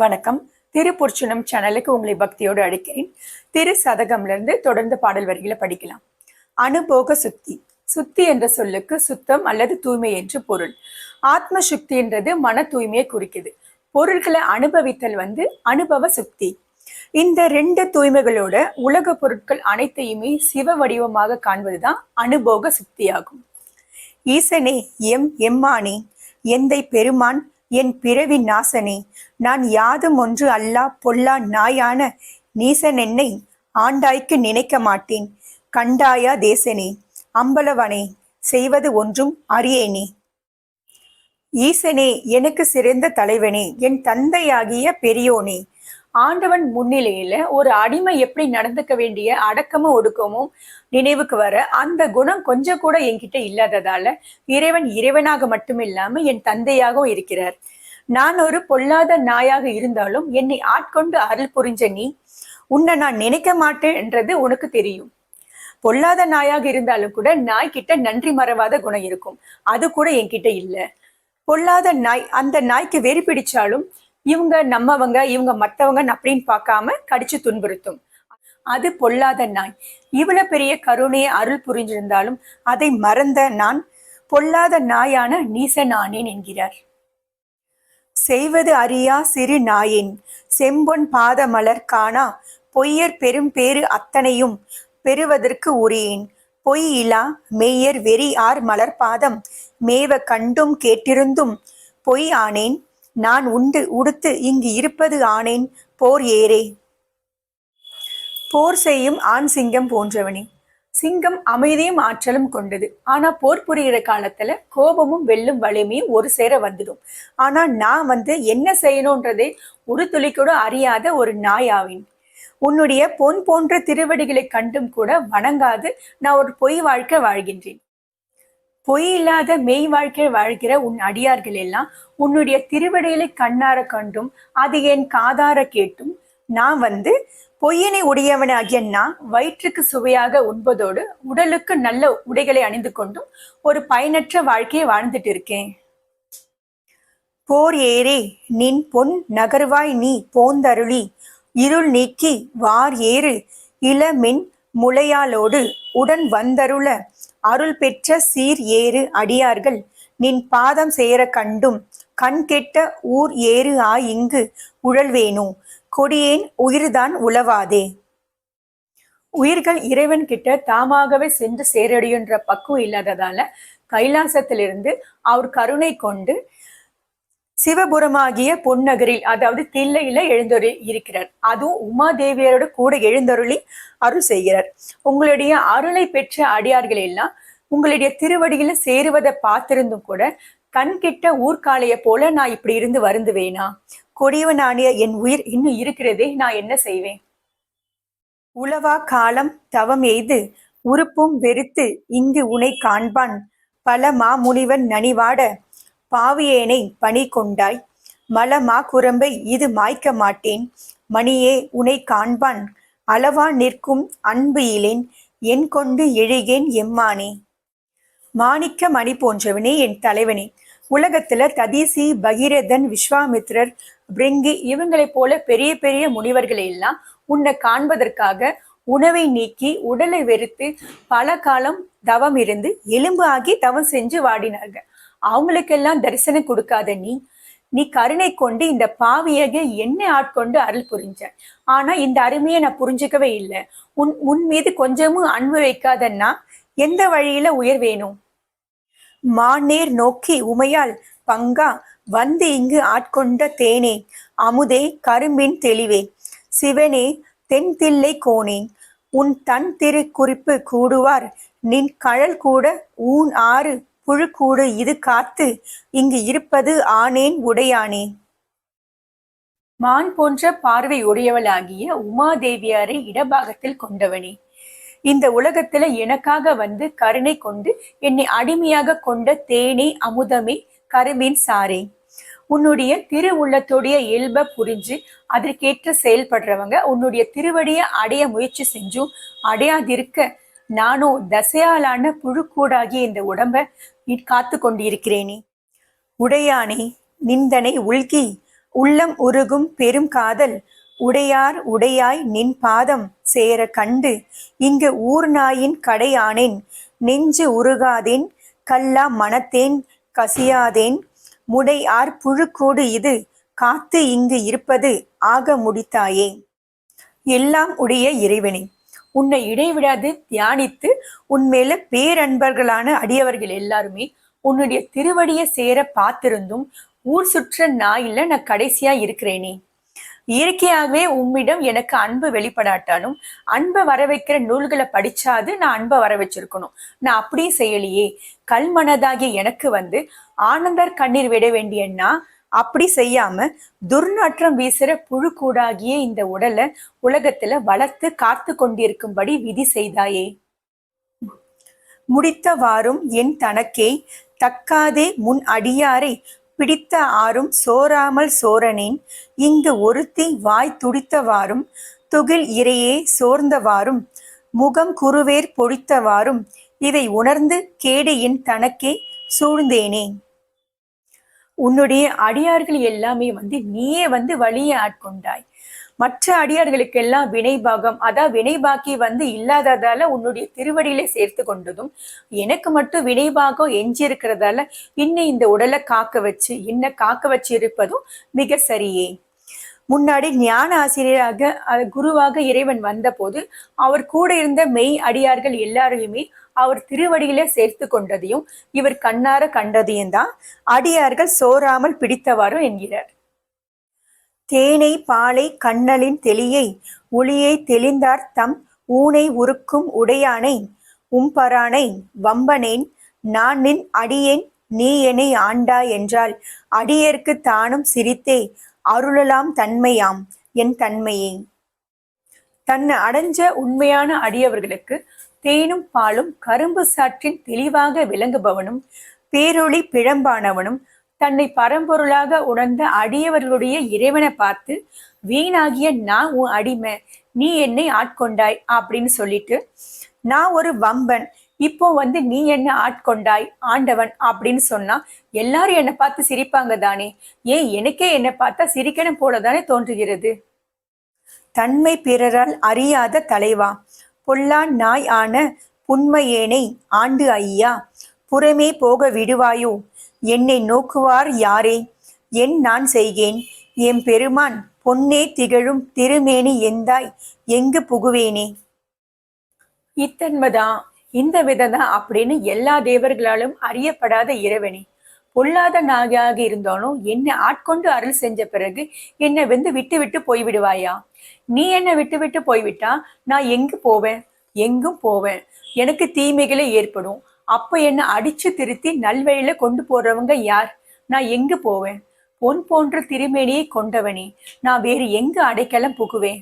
வணக்கம். திருப்புர்ச்சுனம் சேனலுக்கு உங்களை பக்தியோடு அழைக்கிறேன். திரு சதகம்லேருந்து தொடர்ந்து பாடல் வரிகளை படிக்கலாம். அனுபோக சுத்தி. சுத்தி என்ற சொல்லுக்கு சுத்தம் அல்லது தூய்மை என்று பொருள். ஆத்ம சுக்தி என்றது மன தூய்மையை குறிக்குது. பொருட்களை அனுபவித்தல் வந்து அனுபவ சுக்தி இந்த ரெண்டு தூய்மைகளோட உலக பொருட்கள் அனைத்தையுமே சிவ வடிவமாக காண்பதுதான் அனுபோக சுக்தியாகும் ஈசனே எம் எம்மானே எந்தை பெருமான் என் பிறவி நாசனே நான் யாதும் ஒன்று அல்லா பொல்லா நாயான நீசன் என்னை ஆண்டாய்க்கு நினைக்க மாட்டேன். கண்டாயா தேசனே அம்பலவனே செய்வது ஒன்றும் அறியேனே. ஈசனே எனக்கு சிறந்த தலைவனே என் தந்தையாகிய பெரியோனே ஆண்டவன் முன்னிலையில ஒரு அடிமை எப்படி நடந்துக்க வேண்டிய அடக்கமும் ஒடுக்கமும் நினைவுக்கு வர அந்த குணம் கொஞ்சம் கூட என்கிட்ட இல்லாததால இறைவன் இறைவனாக மட்டும் இல்லாம என் தந்தையாகவும் இருக்கிறார். நான் ஒரு பொல்லாத நாயாக இருந்தாலும் என்னை ஆட்கொண்டு அருள் புரிஞ்ச நீ உன்னை நான் நினைக்க மாட்டேன்ன்றது உனக்கு தெரியும். பொல்லாத நாயாக இருந்தாலும் கூட நாய்கிட்ட நன்றி மறவாத குணம் இருக்கும். அது கூட என்கிட்ட இல்லை. பொல்லாத நாய் அந்த நாய்க்கு வெறி பிடிச்சாலும் இவங்க நம்மவங்க இவங்க மத்தவங்க அப்படின்னு பார்க்காம கடிச்சு துன்புறுத்தும். அது பொல்லாத நாய். இவ்வளவு பெரிய கருணையை அருள் புரிஞ்சிருந்தாலும் அதை மறந்த நான் பொல்லாத நாயான நீசனானேன் என்கிறார். செய்வது அறியா சிறு நாயின். செம்பொன் பாத மலர் காணா. பொய்யர் பெரும் பேறு அத்தனையும் பெறுவதற்கு உரியேன். பொய் இலா மெய்யர் வெறி ஆர் மலர் பாதம். மேவ கண்டும் கேட்டிருந்தும் பொய் ஆனேன். நான் உண்டு உடுத்து இங்கு இருப்பது ஆனேன் போர் ஏரே போர் செய்யும் ஆண் சிங்கம் போன்றவனே. சிங்கம் அமைதியும் ஆற்றலும் கொண்டது. ஆனா போர் புரிகிற காலத்துல கோபமும் வெல்லும் வலிமையும் ஒரு சேர வந்துடும். ஆனா நான் வந்து என்ன செய்யணுன்றதே ஒரு துளி கூட அறியாத ஒரு நாயாவின். உன்னுடைய பொன் போன்ற திருவடிகளை கண்டும் கூட வணங்காது. நான் ஒரு பொய் வாழ்க்கை வாழ்கின்றேன். பொய் இல்லாத மெய் வாழ்க்கை வாழ்கிற உன் அடியார்கள் எல்லாம் உன்னுடைய திருவடிகளை கண்ணார கண்டும் அது என் காதார கேட்டும். நான் வந்து பொய்யனை உடையவனாகிய நான் வயிற்றுக்கு சுவையாக உண்பதோடு உடலுக்கு நல்ல உடைகளை அணிந்து கொண்டும் ஒரு பயனற்ற வாழ்க்கையை வாழ்ந்துட்டு இருக்கேன். போர் ஏறே நின் பொன் நகர்வாய் நீ போந்தருளி. இருள் நீக்கி வார் ஏறு இளமின் முளையாலோடு உடன் வந்தருள. அருள் பெற்ற சீர் ஏறு அடியார்கள். நின் பாதம் சேர கண்டும் கண் கெட்ட ஊர் ஏறு ஆ இங்கு உழல்வேனோ. கொடியேன் உயிர்தான் உளவாதே. உயிர்கள் இறைவன் கிட்ட தாமாகவே சென்று சேரடியுன்ற பக்குவம் இல்லாததால கைலாசத்திலிருந்து அவர் கருணை கொண்டு சிவபுரமாகிய பொன்னகரில் அதாவது தில்லையில எழுந்தொரு இருக்கிறார். அதுவும் உமாதேவியரோட கூட எழுந்தருளி அருள் செய்கிறார். உங்களுடைய அருளை பெற்ற அடியார்கள் எல்லாம் உங்களுடைய திருவடியில சேருவதை பார்த்திருந்தும் கூட கண் கிட்ட ஊர்காலைய போல நான் இப்படி இருந்து வருந்துவேனா? கொடியவனானிய என் உயிர் இன்னும் இருக்கிறதே நான் என்ன செய்வேன்? உளவா காலம் தவம் எய்து உறுப்பும் வெறுத்து இங்கு உனை காண்பான். பல மாமுனிவன் நனிவாட பாவியேனை பணி கொண்டாய். மலமா குரம்பை இது மாய்க்க மாட்டேன். மணியே உனை காண்பான். அளவா நிற்கும் அன்பு இலேன் என் கொண்டு எழுகேன் எம்மானே. மாணிக்க மணி போன்றவனே என் தலைவனே. உலகத்துல ததீசி பகீரதன் விஸ்வாமித்ரர் பிரிங்கி இவங்களைப் போல பெரிய பெரிய முனிவர்களை எல்லாம் உன்னை காண்பதற்காக உணவை நீக்கி உடலை வெறுத்து பல காலம் தவம் இருந்து எலும்பு ஆகி தவம் செஞ்சு வாடினார்கள். அவங்களுக்கெல்லாம் தரிசனம் கொடுக்காத நீ நீ கருணை கொண்டு இந்த பாவியக என்னை ஆட்கொண்டு அருள் புரிஞ்ச. ஆனா இந்த அருமையை நான் புரிஞ்சுக்கவே இல்லை. உன் உன் மீது கொஞ்சமும் அன்பு வைக்காதன்னா எந்த வழியில உயர் வேணும்? மாநேர் நோக்கி உமையால் பங்கா வந்து இங்கு ஆட்கொண்ட தேனே அமுதே கரும்பின் தெளிவே. சிவனே தென்தில்லை கோனே உன் தன் திரு குறிப்பு கூடுவார். நின் கழல் கூட ஊன் ஆறு புழுக்கூடு இது காத்து இங்கு இருப்பது ஆனேன் உடையானே. மான் போன்ற பார்வை உடையவளாகிய உமாதேவியாரை இடபாகத்தில் கொண்டவனே. இந்த உலகத்துல எனக்காக வந்து கருணை கொண்டு என்னை அடிமையாக கொண்ட தேனே அமுதமே கரும்பின் சாரே. உன்னுடைய திரு உள்ளத்துடைய இயல்பை புரிஞ்சு அதற்கேற்ற செயல்படுறவங்க உன்னுடைய திருவடியை அடைய முயற்சி செஞ்சும் அடையாதிருக்க நானோ தசையாலான புழுக்கூடாகி இந்த உடம்ப நீ காத்து கொண்டிருக்கிறேனே. உடையானே நிந்தனை உள்கி உள்ளம் உருகும் பெரும் காதல் உடையார் உடையாய் நின் பாதம் சேர கண்டு இங்கு ஊர் நாயின் கடையானேன் நெஞ்சு உருகாதேன் கல்லா மனத்தேன் கசியாதேன் முடையார் புழுக்கூடு இது காத்து இங்கு இருப்பது ஆக முடித்தாயே. எல்லாம் உடைய இறைவனே. உன்னை இடைவிடாது தியானித்து உன்மேல பேரன்பர்களான அடியவர்கள் எல்லாருமே உன்னுடைய திருவடியை சேர பார்த்திருந்தும் ஊர் சுற்ற நாயில நான் கடைசியா இருக்கிறேனே. இயற்கையாகவே உம்மிடம் எனக்கு அன்பு வெளிப்படாட்டாலும் அன்பை வர வைக்கிற நூல்களை படிச்சாது நான் அன்பை வர வச்சிருக்கணும் நான் அப்படியே செய்யலையே. கல்மனதாகிய எனக்கு வந்து ஆனந்தர் கண்ணீர் விட வேண்டியன்னா அப்படி செய்யாம துர்நாற்றம் வீசுற புழு கூடாகிய இந்த உடலை உலகத்துல வளர்த்து காத்து கொண்டிருக்கும்படி விதி செய்தாயே. முடித்தவாறும் என் தனக்கே தக்காதே முன் அடியாரை பிடித்த ஆறும் சோராமல் சோரனேன் இங்கு ஒருத்தி வாய் துடித்தவாறும் துகில் இரையே சோர்ந்தவாறும் முகம் குருவேர் பொழித்தவாறும் இதை உணர்ந்து கேடு என் தனக்கே சூழ்ந்தேனே. உன்னுடைய அடியார்கள் எல்லாமே வந்து நீயே வந்து வழியை ஆட்கொண்டாய். மற்ற அடியார்களுக்கெல்லாம் வினைபாகம் அதான் வினைபாக்கி வந்து இல்லாததால உன்னுடைய திருவடியில சேர்த்து கொண்டதும் எனக்கு மட்டும் வினைபாகம் எஞ்சி இருக்கிறதால இன்னும் இந்த உடலை காக்க வச்சு என்ன காக்க வச்சு இருப்பதும் மிக சரியே. முன்னாடி ஞான ஆசிரியராக குருவாக இறைவன் வந்தபோது அவர் கூட இருந்த மெய் அடியார்கள் எல்லாரையுமே அவர் திருவடியிலே சேர்த்து கொண்டதையும் இவர் கண்ணார கண்டதையும் தான் அடியார்கள் சோராமல் பிடித்தவாறு என்கிறார். தேனை பாலை கண்ணலின் தெளியை ஒளியை தெளிந்தார் தம் ஊனை உருக்கும் உடையானை உம்பரானை வம்பனேன் நான் நின் அடியேன் நீ என்னை ஆண்டா என்றால் அடியேற்கு தானும் சிரித்தே அருளலாம் தன்மையாம் என் தன்மையே. தன்னை அடைஞ்ச உண்மையான அடியவர்களுக்கு தேனும் பாலும் கரும்பு சாற்றின் தெளிவாக விளங்குபவனும் பேரொளி பிழம்பானவனும் தன்னை பரம்பொருளாக உணர்ந்த அடியவர்களுடைய இறைவனை பார்த்து வீணாகிய நான் உன் அடிமை நீ என்னை ஆட்கொண்டாய் அப்படின்னு சொல்லிட்டு நான் ஒரு வம்பன் இப்போ வந்து நீ என்ன ஆட்கொண்டாய் ஆண்டவன் அப்படின்னு சொன்னா எல்லாரும் என்னை பார்த்து சிரிப்பாங்க தானே. ஏன் எனக்கே என்னை பார்த்தா சிரிக்கணும் போல தானே தோன்றுகிறது? தன்மை பிறரால் அறியாத தலைவா பொல்லான் நாய் ஆன புன்மையேனை ஆண்டு ஐயா புறமே போக விடுவாயோ? என்னை நோக்குவார் யாரே? என் நான் செய்கேன். எம் பெருமான் பொன்னே திகழும் திருமேனி எந்தாய்? எங்கு புகுவேனே? இத்தன்மைதான் இந்த விததான் அப்படின்னு எல்லா தேவர்களாலும் அறியப்படாத இறைவனே. பொல்லாத நாயாக இருந்தாலும் என்னை ஆட்கொண்டு அருள் செஞ்ச பிறகு என்னை வந்து விட்டு விட்டு போய்விடுவாயா? நீ என்னை விட்டு விட்டு போய்விட்டா? நான் எங்கு போவேன்? எங்கும் போவேன். எனக்கு தீமைகளே ஏற்படும். அப்ப என்னை அடிச்சு திருத்தி நல்வழியில கொண்டு போறவங்க யார்? நான் எங்கு போவேன்? பொன் போன்ற திருமேனியை கொண்டவனே நான் வேறு எங்கு அடைக்கலம் புகுவேன்?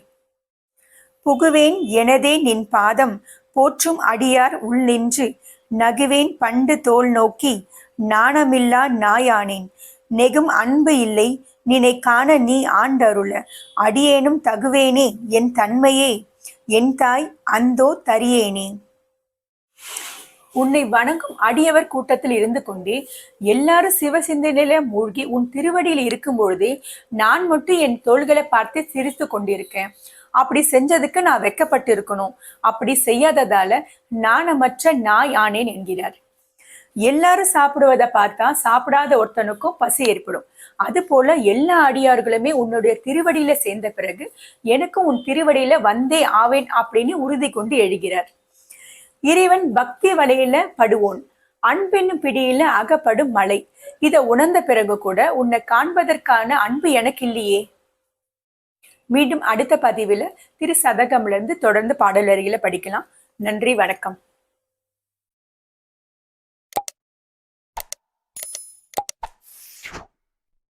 புகுவேன் எனதே நின் பாதம் போற்றும் அடியார் உள் நின்று நகுவேன் பண்டு தோல் நோக்கி நாணமில்லா நாயானேன். நெகும் அன்பு இல்லை நினை காண நீ ஆண்டருள. அடியேனும் தகுவேனே என் தன்மையே. என் தாய் அந்தோ தரியேனே. உன்னை வணங்கும் அடியவர் கூட்டத்தில் இருந்து கொண்டே எல்லாரும் சிவசிந்தனையில மூழ்கி உன் திருவடியில் இருக்கும் பொழுதே நான் மட்டும் என் தோள்களை பார்த்து சிரித்து கொண்டிருக்கேன். அப்படி செஞ்சதுக்கு நான் வெக்கப்பட்டிருக்கணும் அப்படி செய்யாததால நாணமற்ற நாய் ஆனேன் என்கிறார். எல்லாரும் சாப்பிடுவதை பார்த்தா சாப்பிடாத ஒருத்தனுக்கும் பசி ஏற்படும். அது போல எல்லா அடியார்களுமே உன்னுடைய திருவடியில சேர்ந்த பிறகு எனக்கும் உன் திருவடியில வந்தே ஆவேன் அப்படின்னு உறுதி கொண்டு எழுகிறார். இறைவன் பக்தி வலையில படுவோன். அன்பின் பிடியில அகப்படும் மலை. இதை உணர்ந்த பிறகு கூட உன்னை காண்பதற்கான அன்பு எனக்கு இல்லையே. மீண்டும் அடுத்த பதிவில் திரு சதகம்ல இருந்து தொடர்ந்து பாடல் வரிகளை படிக்கலாம். நன்றி வணக்கம்.